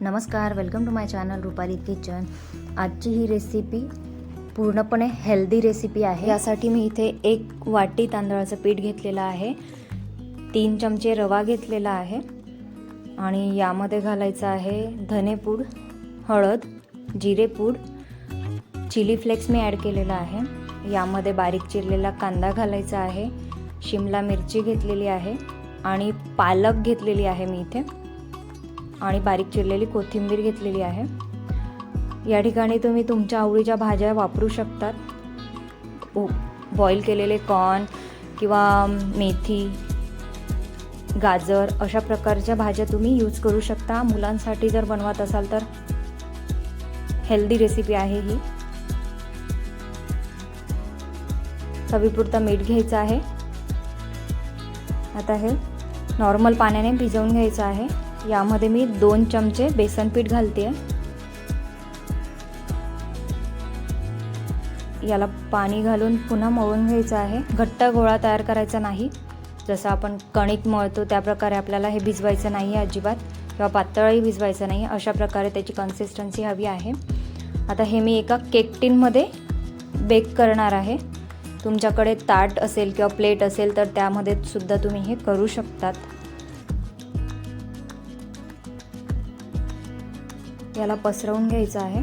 नमस्कार welcome to my channel Rupali kitchen आजची ही रेसिपी पूर्णपणे हेल्दी रेसिपी आहे. यासाठी मी इथे एक वाटी तांदळाचं पीठ घेतलेलं आहे. तीन चमचे रवा घेतलेला आहे. आणि यामध्ये घालायचं आहे धनेपूड हळद जिरेपूड चिली फ्लेक्स मी ॲड केलेला आहे. यामध्ये बारीक चिरलेला कांदा घालायचा आहे. शिमला मिरची घेतलेली आहे. आणि पालक घेतलेली आहे मी इथे. आणि बारीक चिरलेली कोथिंबीर घेतलेली आहे. या ठिकाणी तुम्ही तुमच्या आवडीच्या भाज्या वापरू शकतात. बॉईल केलेले कॉर्न किंवा मेथी गाजर अशा प्रकारच्या भाज्या तुम्ही यूज करू शकता. मुलांसाठी जर बनवत असाल तर हेल्दी रेसिपी आहे ही. चवीपुरता मीठ घ्यायचं आहे. आता हे नॉर्मल पाण्याने भिजवून घ्यायचं आहे. यामध्ये मी दोन चमचे बेसन पीठ घालते. याला पाणी घालून पुन्हा मळून घ्यायचं आहे. घट्ट गोळा तयार करायचा नाही. जसं आपण कणिक मळतो त्या प्रकारे आपल्याला हे भिजवायचं नाही आहे अजिबात किंवा पातळही भिजवायचं नाही. अशा प्रकारे त्याची कन्सिस्टन्सी हवी आहे. आता हे मी एका केक टिनमध्ये बेक करणार आहे. तुमच्याकडे ताट असेल किंवा प्लेट असेल तर त्यामध्ये सुद्धा तुम्ही हे करू शकतात. याला पसरवून घ्यायचं आहे.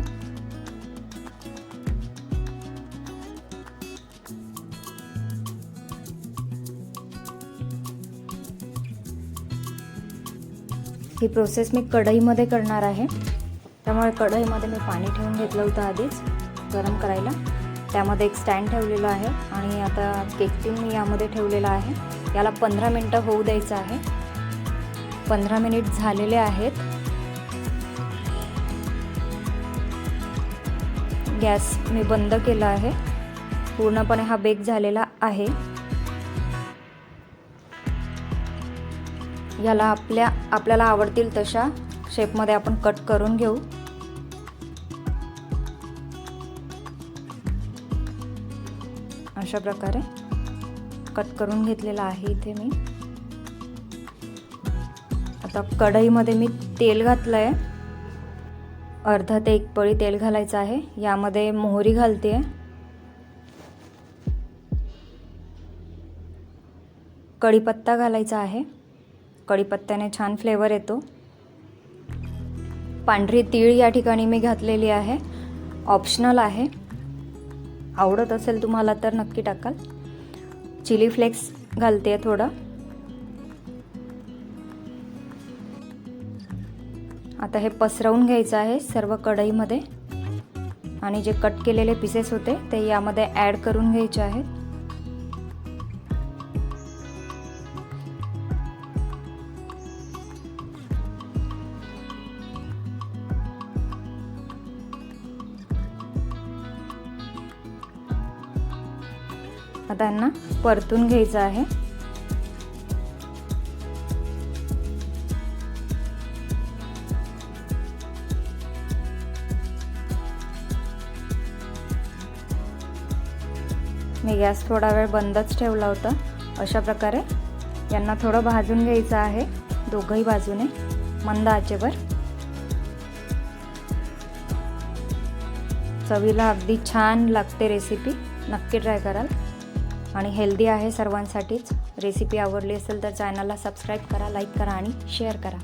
ही प्रोसेस मी कढईमध्ये करणार आहे. त्यामुळे कढईमध्ये मी पाणी ठेवून घेतलं होतं आधीच गरम करायला. त्यामध्ये एक स्टँड ठेवलेला आहे आणि आता केक टीन मी यामध्ये ठेवलेला आहे. याला पंधरा मिनटं होऊ द्यायचं आहे. पंधरा मिनिट झालेले आहेत. गॅस मी बंद केला आहे. पूर्णपणे हा बेक झालेला आहे. याला आपल्या आपल्याला आवडतील तशा शेपमध्ये आपण कट करून घेऊ. अशा प्रकारे कट करून घेतलेला आहे इथे मी. आता कढईमध्ये मी तेल घातलं आहे अर्धा ते एक पळी तेल घालायचं आहे. यामध्ये मोहरी घालते आहे कढीपत्ता घालायचा आहे. कढीपत्त्याने छान फ्लेवर येतो. पांढरी तीळ या ठिकाणी मी घातलेली आहे. ऑप्शनल आहे. आवडत असेल तुम्हाला तर नक्की टाकाल. चिली फ्लेक्स घालते थोडं. आता हे पसरवून घ्यायचं आहे सर्व कढईमध्ये. आणि जे कट केलेले पीसेस होते ते यामध्ये ॲड करून घ्यायचे आहेत. आता यांना परतून घ्यायचं आहे. मी गॅस थोडा वेळ बंदच ठेवला होता. अशा प्रकारे यांना थोडं भाजून घ्यायचं आहे दोघंही बाजूने. मंद आचेवर. चवीला अगदी छान लागते रेसिपी नक्की ट्राय कराल. आणि हेल्दी आहे सर्वांसाठीच. रेसिपी आवडली असेल तर चॅनलला सबस्क्राईब करा लाईक करा आणि शेअर करा.